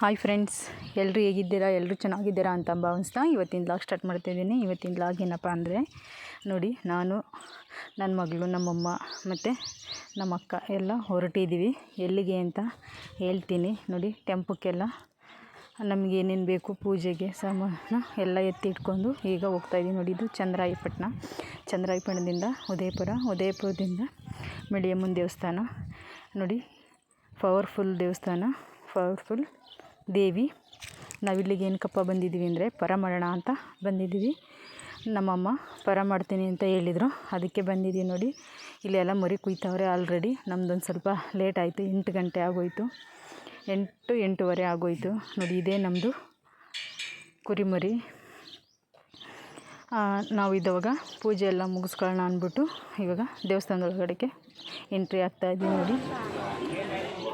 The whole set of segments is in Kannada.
ಹಾಯ್ ಫ್ರೆಂಡ್ಸ್ ಎಲ್ಲರೂ ಹೇಗಿದ್ದೀರಾ? ಎಲ್ಲರೂ ಚೆನ್ನಾಗಿದ್ದೀರಾ ಅಂತ ಭಾವಿಸ್ತಾ ಇವತ್ತಿನ ಲಾಗ್ ಸ್ಟಾರ್ಟ್ ಮಾಡ್ತಾಯಿದ್ದೀನಿ ಇವತ್ತಿನ ಲಾಗ್ ಏನಪ್ಪ ಅಂದರೆ, ನೋಡಿ, ನಾನು ನನ್ನ ಮಗಳು, ನಮ್ಮಮ್ಮ ಮತ್ತು ನಮ್ಮ ಅಕ್ಕ ಎಲ್ಲ ಹೊರಟಿದ್ದೀವಿ ಎಲ್ಲಿಗೆ ಅಂತ ಹೇಳ್ತೀನಿ. ನೋಡಿ ಟೆಂಪಕ್ಕೆಲ್ಲ ನಮಗೆ ಏನೇನು ಬೇಕು, ಪೂಜೆಗೆ ಸಾಮಾನು ಎಲ್ಲ ಎತ್ತಿ ಇಟ್ಕೊಂಡು ಈಗ ಹೋಗ್ತಾಯಿದ್ದೀವಿ ನೋಡಿ, ಇದು ಚಂದ್ರಾಯಪಟ್ಟಣ. ಚಂದ್ರಾಯಪಟ್ಟಣದಿಂದ ಉದಯಪುರ. ಉದಯಪುರದಿಂದ ಮಿಡಿಯಮ್ಮನ ದೇವಸ್ಥಾನ. ನೋಡಿ ಪವರ್ಫುಲ್ ದೇವಸ್ಥಾನ. ಪವರ್ಫುಲ್ ದೇವಿ, ನಾವಿಲ್ಲಿಗೆ ಏನಕ್ಕಪ್ಪ ಬಂದಿದ್ದೀವಿ ಅಂದರೆ ಪರ ಮಾಡೋಣ ಅಂತ ಬಂದಿದ್ದೀವಿ. ನಮ್ಮಮ್ಮ ಪರ ಮಾಡ್ತೀನಿ ಅಂತ ಹೇಳಿದರು. ಅದಕ್ಕೆ ಬಂದಿದ್ದೀವಿ ನೋಡಿ. ಇಲ್ಲೆಲ್ಲ ಮರಿ ಕುಯ್ತವ್ರೆ ಆಲ್ರೆಡಿ ನಮ್ದೊಂದು ಸ್ವಲ್ಪ ಲೇಟ್ ಆಯಿತು, ಎಂಟು ಗಂಟೆ ಆಗೋಯಿತು. ಎಂಟು, ಎಂಟೂವರೆ ಆಗೋಯಿತು. ನೋಡಿ, ಇದೇ ನಮ್ಮದು ಕುರಿಮರಿ ನಾವು ಇದ್ದವಾಗ ಪೂಜೆ ಎಲ್ಲ ಮುಗಿಸ್ಕೊಳ್ಳೋಣ ಅಂದ್ಬಿಟ್ಟು ಇವಾಗ ದೇವಸ್ಥಾನದೊಳಗಡೆಗೆ ಎಂಟ್ರಿ ಆಗ್ತಾಯಿದ್ದೀವಿ ನೋಡಿ.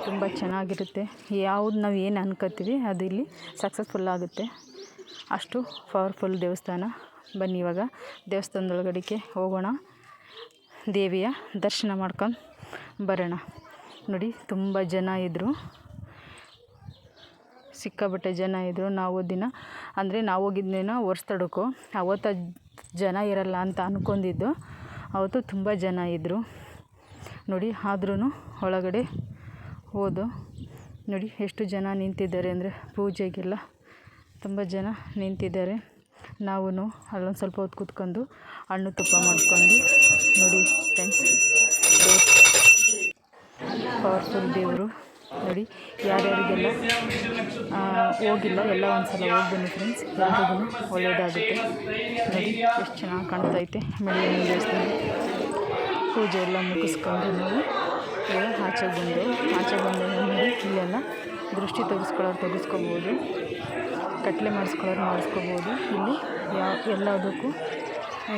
ತುಂಬ ಚೆನ್ನಾಗಿರುತ್ತೆ. ಯಾವ್ದು ನಾವು ಏನು ಅನ್ಕೋತೀವಿ ಅದು ಇಲ್ಲಿ ಸಕ್ಸಸ್ಫುಲ್ ಆಗುತ್ತೆ. ಅಷ್ಟು ಪವರ್ಫುಲ್ ದೇವಸ್ಥಾನ. ಬನ್ನಿ ಇವಾಗ ದೇವಸ್ಥಾನದೊಳಗಡೆಗೆ ಹೋಗೋಣ. ದೇವಿಯ ದರ್ಶನ ಮಾಡ್ಕೊಂಡು ಬರೋಣ. ನೋಡಿ, ತುಂಬ ಜನ ಇದ್ದರು ಸಿಕ್ಕಾಪಟ್ಟೆ ಜನ ಇದ್ದರು ನಾವು ದಿನ, ಅಂದರೆ ನಾವು ಹೋಗಿದ್ದ ದಿನ ವರ್ಷದಡಕ್ಕೂ ಅವತ್ತು ಜನ ಇರಲ್ಲ ಅಂತ ಅಂದ್ಕೊಂಡಿದ್ದು ಅವತ್ತು ತುಂಬ ಜನ ಇದ್ದರು ನೋಡಿ ಆದ್ರೂ ಒಳಗಡೆ ಹೋದು ನೋಡಿ, ಎಷ್ಟು ಜನ ನಿಂತಿದ್ದಾರೆ ಅಂದರೆ ಪೂಜೆಗೆಲ್ಲ. ತುಂಬ ಜನ ನಿಂತಿದ್ದಾರೆ. ನಾವೂ ಅಲ್ಲೊಂದು ಸ್ವಲ್ಪ ಹೊತ್ತು ಕೂತ್ಕೊಂಡು ಹಣ್ಣು ತುಪ್ಪ ಮಾಡ್ಕೊಂಡು ನೋಡಿ ಫ್ರೆಂಡ್ಸ್ ಪವರ್ಫುಲ್ ದೇವರು. ನೋಡಿ, ಯಾರ್ಯಾರಿಗೆಲ್ಲ ಹೋಗಿಲ್ಲ, ಎಲ್ಲ ಒಂದು ಸಲ ಫ್ರೆಂಡ್ಸ್ ಯಾರಿಗೂ ಒಳ್ಳೆಯದಾಗುತ್ತೆ ನೋಡಿ, ಎಷ್ಟು ಚೆನ್ನಾಗಿ ಕಾಣ್ತೈತೆ. ಮೆಳಿಯ ದೇವಸ್ಥಾನ ಪೂಜೆ ಎಲ್ಲ ಮುಗಿಸ್ಕೊಂಡು ನಾವು ಇವಾಗ ಆಚೆಗೆ ಬಂದು, ಆಚೆ ಬಂದು ಇಲ್ಲೆಲ್ಲ ದೃಷ್ಟಿ ತೆಗೆಸ್ಕೊಳ್ಳೋರು ತೆಗೆಸ್ಕೊಬೋದು. ಕಟ್ಲೆ ಮಾಡಿಸ್ಕೊಳ್ಳೋರು ಮಾಡಿಸ್ಕೋಬೋದು. ಇಲ್ಲಿ ಯಾವ, ಎಲ್ಲದಕ್ಕೂ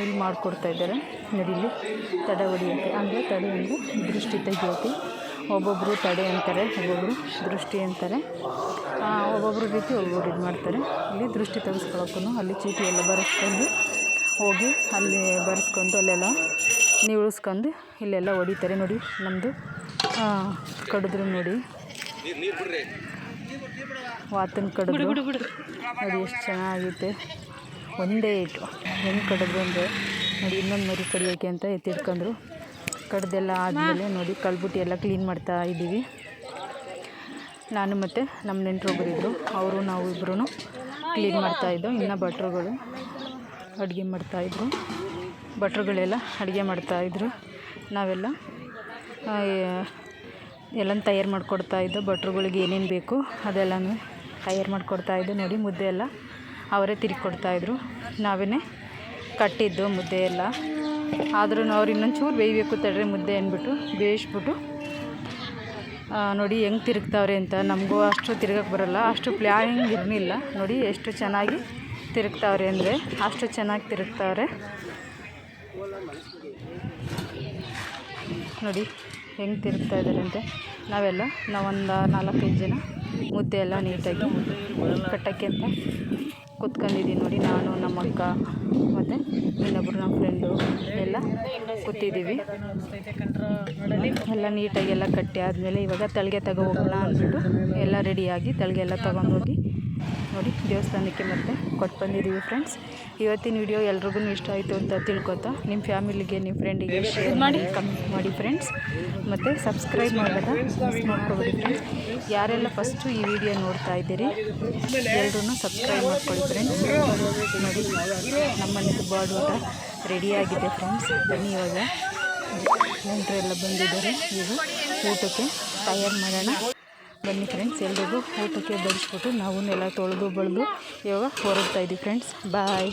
ಇಲ್ಲಿ ಮಾಡಿಕೊಡ್ತಾಯಿದ್ದಾರೆ ನೋಡಿ ಇಲ್ಲಿ ತಡೆ ಹೊಡಿಯೋಕ್ಕೆ ಅಂದರೆ ತಡೆ ಅಂದರೆ ದೃಷ್ಟಿ ತೆಗಿಯೋಕ್ಕೆ ಒಬ್ಬೊಬ್ಬರು ತಡೆ ಅಂತಾರೆ ಒಬ್ಬೊಬ್ಬರು ದೃಷ್ಟಿ ಅಂತಾರೆ. ಒಬ್ಬೊಬ್ಬರು ರೀತಿ ಒಬ್ಬೊಬ್ರು ಇದು ಮಾಡ್ತಾರೆ. ಇಲ್ಲಿ ದೃಷ್ಟಿ ತೆಗೆಸ್ಕೊಳ್ಳೋಕ್ಕೂ ಅಲ್ಲಿ ಚೀಟಿ ಎಲ್ಲ ಬರೆಸ್ಕೊಂಡು ಹೋಗಿ ಅಲ್ಲಿ ಬರೆಸ್ಕೊಂಡು ಅಲ್ಲೆಲ್ಲ ಉಳಿಸ್ಕೊಂಡು ಇಲ್ಲೆಲ್ಲ ಹೊಡಿತಾರೆ. ನೋಡಿ ನಮ್ಮದು ಕಡಿದ್ರು ನೋಡಿ. ವಾತನ ಕಡಿದ್ರು. ನೋಡಿ ಎಷ್ಟು ಚೆನ್ನಾಗೈತೆ. ಒಂದೇ ಇಟ್ಟು. ಹೆಂಗೆ ಕಡಿದ್ರು ಅಂದರೆ ನೋಡಿ ಇನ್ನೊಂದು ಮರಿ ಕಡಿಯೋಕೆ ಅಂತ ಎತ್ತಿಡ್ಕೊಂಡ್ರು ಕಡ್ದೆಲ್ಲ ಆದಮೇಲೆ ನೋಡಿ ಕಲ್ಬುಟ್ಟಿ ಎಲ್ಲ ಕ್ಲೀನ್ ಮಾಡ್ತಾ ಇದ್ದೀವಿ. ನಾನು ಮತ್ತು ನಮ್ಮ ನೆಂಟರೊಬ್ಬರಿದ್ದರು ಅವರು ನಾವು ಇಬ್ಬರೂ ಕ್ಲೀನ್ ಮಾಡ್ತಾಯಿದ್ದೋ ಇನ್ನು ಭಟ್ರುಗಳು ಅಡುಗೆ ಮಾಡ್ತಾಯಿದ್ರು ಭಟ್ರುಗಳೆಲ್ಲ ಅಡುಗೆ ಮಾಡ್ತಾಯಿದ್ರು ನಾವೆಲ್ಲ ಎಲ್ಲನೂ ತಯಾರು ಮಾಡಿಕೊಡ್ತಾಯಿದ್ದೋ ಭಟ್ರುಗಳಿಗೆ ಏನೇನು ಬೇಕು ಅದೆಲ್ಲನೂ ತಯಾರು ಮಾಡಿಕೊಡ್ತಾಯಿದ್ದೆ ನೋಡಿ ಮುದ್ದೆ ಎಲ್ಲ ಅವರೇ ತಿರುಗಿ ಕೊಡ್ತಾಯಿದ್ರು ನಾವೇ ಕಟ್ಟಿದ್ದು ಮುದ್ದೆ ಎಲ್ಲ. ಆದ್ರೂ ಅವ್ರು ಇನ್ನೊಂದು ಚೂರು ಬೇಯಬೇಕು ತಡ್ರಿ ಮುದ್ದೆ ಅಂದ್ಬಿಟ್ಟು ಬೇಯಿಸ್ಬಿಟ್ಟು ನೋಡಿ ಹೆಂಗೆ ತಿರುಗ್ತಾವ್ರೆ ಅಂತ. ನಮಗೂ ಅಷ್ಟು ತಿರ್ಗಕ್ಕೆ ಬರೋಲ್ಲ, ಅಷ್ಟು ಪ್ಲ್ಯಾನಿಂಗ್ ಇರಲಿಲ್ಲ. ನೋಡಿ ಎಷ್ಟು ಚೆನ್ನಾಗಿ ತಿರುಗ್ತಾವ್ರೆ ಅಂದರೆ ಅಷ್ಟು ಚೆನ್ನಾಗಿ ತಿರುಗ್ತಾವ್ರೆ. ನೋಡಿ ಹೆಂಗೆ ತಿರುಗ್ತಾ ಇದ್ದಾರೆ ಅಂತ ನಾವೆಲ್ಲ, ನಾವೊಂದು ನಾಲ್ಕೈದು ಜನ ಮುದ್ದೆ ಎಲ್ಲ ನೀಟಾಗಿ ಕಟ್ಟೋಕ್ಕೆ ಅಂತ ಕೂತ್ಕೊಂಡಿದ್ದೀವಿ ನೋಡಿ. ನಾನು, ನಮ್ಮ ಅಕ್ಕ ಮತ್ತು ಇನ್ನೊಬ್ಬರು ನಮ್ಮ ಫ್ರೆಂಡು ಎಲ್ಲ ಕೂತಿದ್ದೀವಿ ಎಲ್ಲ ನೀಟಾಗಿ ಎಲ್ಲ ಕಟ್ಟಿ ಆದಮೇಲೆ ಇವಾಗ ತಳಿಗೆ ತಗೋ ಹೋಗೋಣ ಅಂದ್ಬಿಟ್ಟು ಎಲ್ಲ ರೆಡಿಯಾಗಿ ತಳಿಗೆ ಎಲ್ಲ ತೊಗೊಂಡೋಗಿ ನೋಡಿ ದೇವಸ್ಥಾನಕ್ಕೆ ಮತ್ತೆ ಕೊಟ್ಟು ಬಂದಿದ್ದೀವಿ ಫ್ರೆಂಡ್ಸ್ ಇವತ್ತಿನ ವಿಡಿಯೋ ಎಲ್ರಿಗೂ ಇಷ್ಟ ಆಯಿತು ಅಂತ ತಿಳ್ಕೊತಾ ನಿಮ್ಮ ಫ್ಯಾಮಿಲಿಗೆ ನಿಮ್ಮ ಫ್ರೆಂಡಿಗೆ ಶೇರ್ ಮಾಡಿ ಕಮೆಂಟ್ ಮಾಡಿ ಫ್ರೆಂಡ್ಸ್ ಮತ್ತು ಸಬ್ಸ್ಕ್ರೈಬ್ ಮಾಡೋದ ಮಾಡ್ಕೊಬೇಡಿ ಫ್ರೆಂಡ್ಸ್ ಯಾರೆಲ್ಲ ಫಸ್ಟು ಈ ವಿಡಿಯೋ ನೋಡ್ತಾ ಇದ್ದೀರಿ ಎಲ್ಲರೂ ಸಬ್ಸ್ಕ್ರೈಬ್ ಮಾಡ್ಕೊಳ್ಳಿ ಫ್ರೆಂಡ್ಸ್ ನೋಡಿ ನಮ್ಮನೇದು ಬಾಡ್ ಊಟ ರೆಡಿಯಾಗಿದೆ ಫ್ರೆಂಡ್ಸ್ ಬನ್ನಿ ಇವಾಗ. ನೆಂಟರೆಲ್ಲ ಬಂದಿದ್ದಾರೆ. ಈಗ ಊಟಕ್ಕೆ ತಯಾರು ಮಾಡೋಣ. ಬನ್ನಿ ಫ್ರೆಂಡ್ಸ್ ಎಲ್ರಿಗೂ ಊಟಕ್ಕೆ ಬಡಿಸ್ಬಿಟ್ಟು ನಾವು ನೆಲ ತೊಳೆದು ಬಳಿದು ಇವಾಗ ಹೊರಡ್ತಾ ಇದ್ದೀವಿ ಫ್ರೆಂಡ್ಸ್ ಬಾಯ್